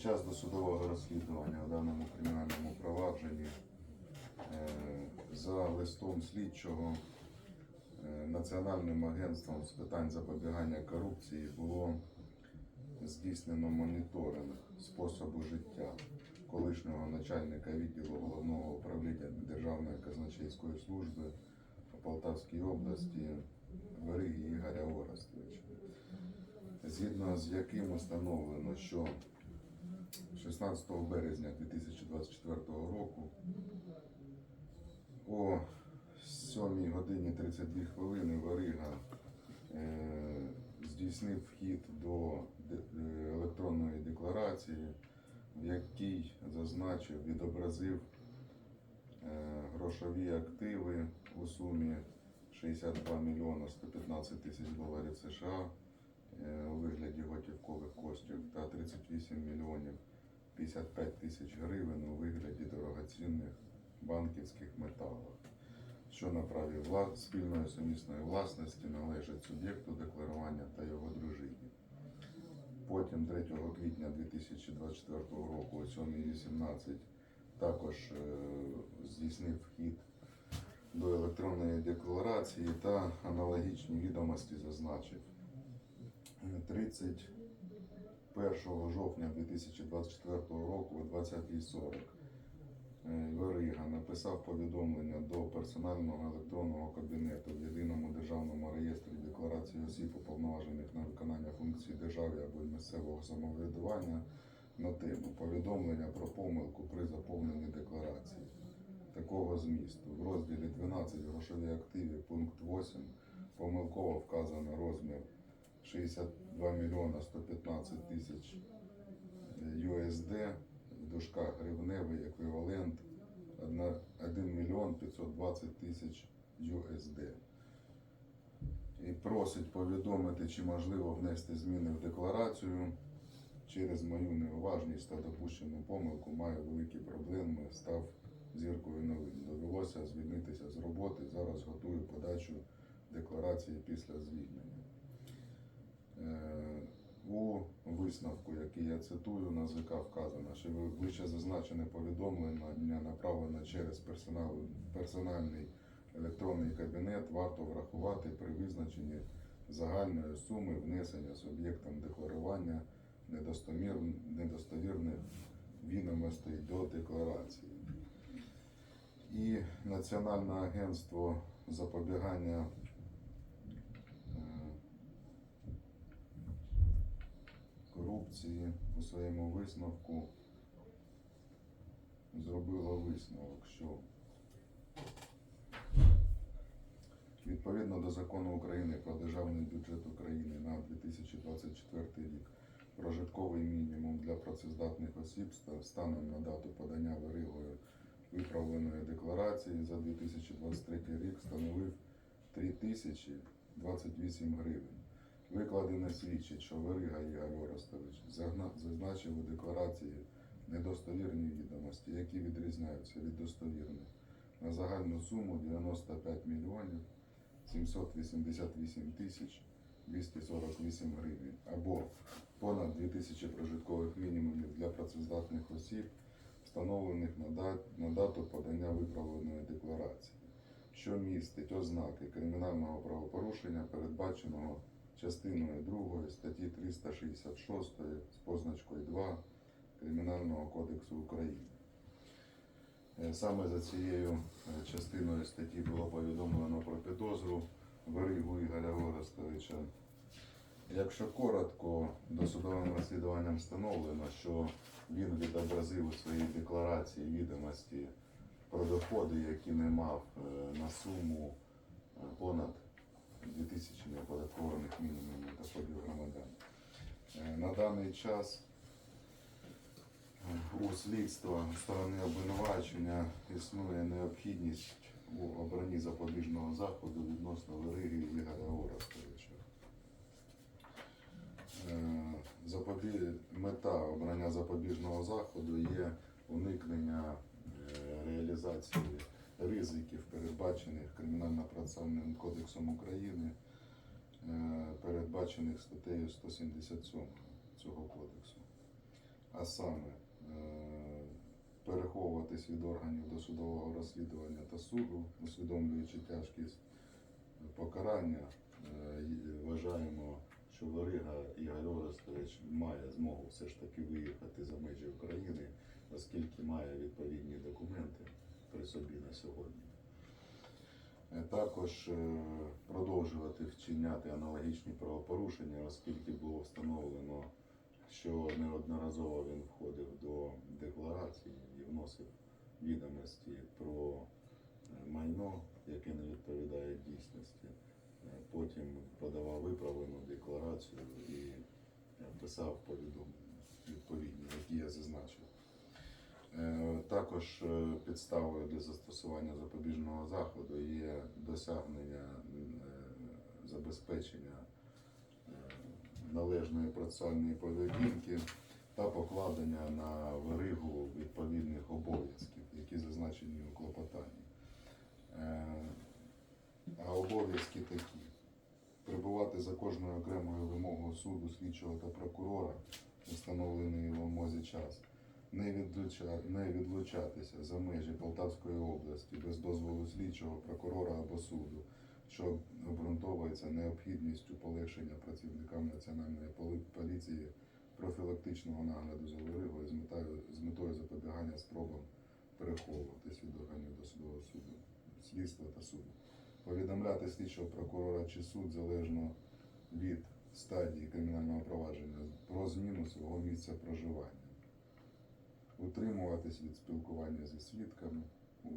Під час досудового розслідування у даному кримінальному провадженні е, за листом слідчого е, Національним агентством з питань запобігання корупції було здійснено моніторинг способу життя колишнього начальника відділу головного управління Державної казначейської служби по Полтавській області Вариги Ігоря Орестовича, згідно з яким установлено, що 16 березня 2024 року. О 7 годині 32 хвилини Варига е, здійснив вхід до е, електронної декларації, в якій зазначив, відобразив е, грошові активи у сумі 62 мільйона 115 тисяч доларів США у вигляді готівкових коштів та 38 мільйонів 55 тисяч гривень у вигляді дорогоцінних банківських металів, що на праві вла... спільної сумісної власності належить суб'єкту декларування та його дружині. Потім 3 квітня 2024 року о 7.18 також е, здійснив вхід до електронної декларації та аналогічні відомості зазначив е, 30 1 жовтня 2024 року о 20.40 Верига написав повідомлення до персонального електронного кабінету в єдиному державному реєстрі декларації осіб, уповноважених на виконання функцій держави або місцевого самоврядування на тему повідомлення про помилку при заповненні декларації такого змісту. В розділі 12 грошові активі пункт 8 помилково вказано розмір 62 мільйона 115 тисяч USD, в дужках гривневий еквівалент 1 мільйон 520 тисяч USD. І просить повідомити, чи можливо внести зміни в декларацію. Через мою неуважність та допущену помилку маю великі проблеми, став зіркою новин. Довелося звільнитися з роботи. Зараз готую подачу декларації після звільнення. Е, У висновку, який я цитую, на ЗК вказано, що ви- вище зазначене повідомлення направлено через персонал, персональний електронний кабінет, варто врахувати при визначенні загальної суми внесення суб'єктом декларування недостовірних відомостей до декларації. І Національне агентство запобігання корупції у своєму висновку зробило висновок, що відповідно до закону України про державний бюджет України на 2024 рік прожитковий мінімум для працездатних осіб ста- станом на дату подання Варигою виправленої декларації за 2023 рік становив 3028 гривень. Викладене свідчить, що Верига Ігор Орестович зазначив у декларації недостовірні відомості, які відрізняються від достовірних. На загальну суму 95 мільйонів 788 тисяч 248 гривень або понад 2000 прожиткових мінімумів для працездатних осіб, встановлених на дату подання виправленої декларації, що містить ознаки кримінального правопорушення, передбаченого частиною 2 статті 366 з позначкою 2 Кримінального кодексу України. Е, Саме за цією е, частиною статті було повідомлено про підозру Веригу Ігоря Орестовича. Якщо коротко, досудовим розслідуванням встановлено, що він відобразив у своїй декларації відомості про доходи, які не мав е, на суму понад 2000 неоподаткованих мінімумів доходів громадян. Е, На даний час е, у слідства сторони обвинувачення існує необхідність у обранні запобіжного заходу відносно Вериги Ігоря Орестовича. Е, запобі... Мета обрання запобіжного заходу є уникнення реалізації ризиків, передбачених Кримінально-процесуальним кодексом України, е, передбачених статтею 177 цього кодексу, а саме е, переховуватись від органів досудового розслідування та суду, усвідомлюючи тяжкість покарання, е, вважаємо, що Верига Ігор Орестович має змогу все ж таки виїхати за межі України, оскільки має відповідні документи при собі на сьогодні. Е, Також е, продовжувати вчиняти аналогічні правопорушення, оскільки було встановлено, що неодноразово він входив до декларації і вносив відомості про е, майно, яке не відповідає дійсності. Потім подавав виправлену декларацію і писав повідомлення відповідні, які я зазначив. Також е, підставою для застосування запобіжного заходу є досягнення е, забезпечення е, належної процесуальної поведінки та покладення на веригу відповідних обов'язків, які зазначені у клопотанні. А обов'язки такі: прибувати за кожною окремою вимогою суду, слідчого та прокурора, встановлений в вимозі час, не, відлуча, не відлучатися за межі Полтавської області без дозволу слідчого, прокурора або суду, що обґрунтовується необхідністю полегшення працівникам Національної поліції профілактичного нагляду за виригою з метою, з метою запобігання спробам переховуватись від органів досудового суду, слідства та суду. Повідомляти слідчого прокурора чи суд залежно від стадії кримінального провадження про зміну свого місця проживання утримуватись від спілкування зі свідками у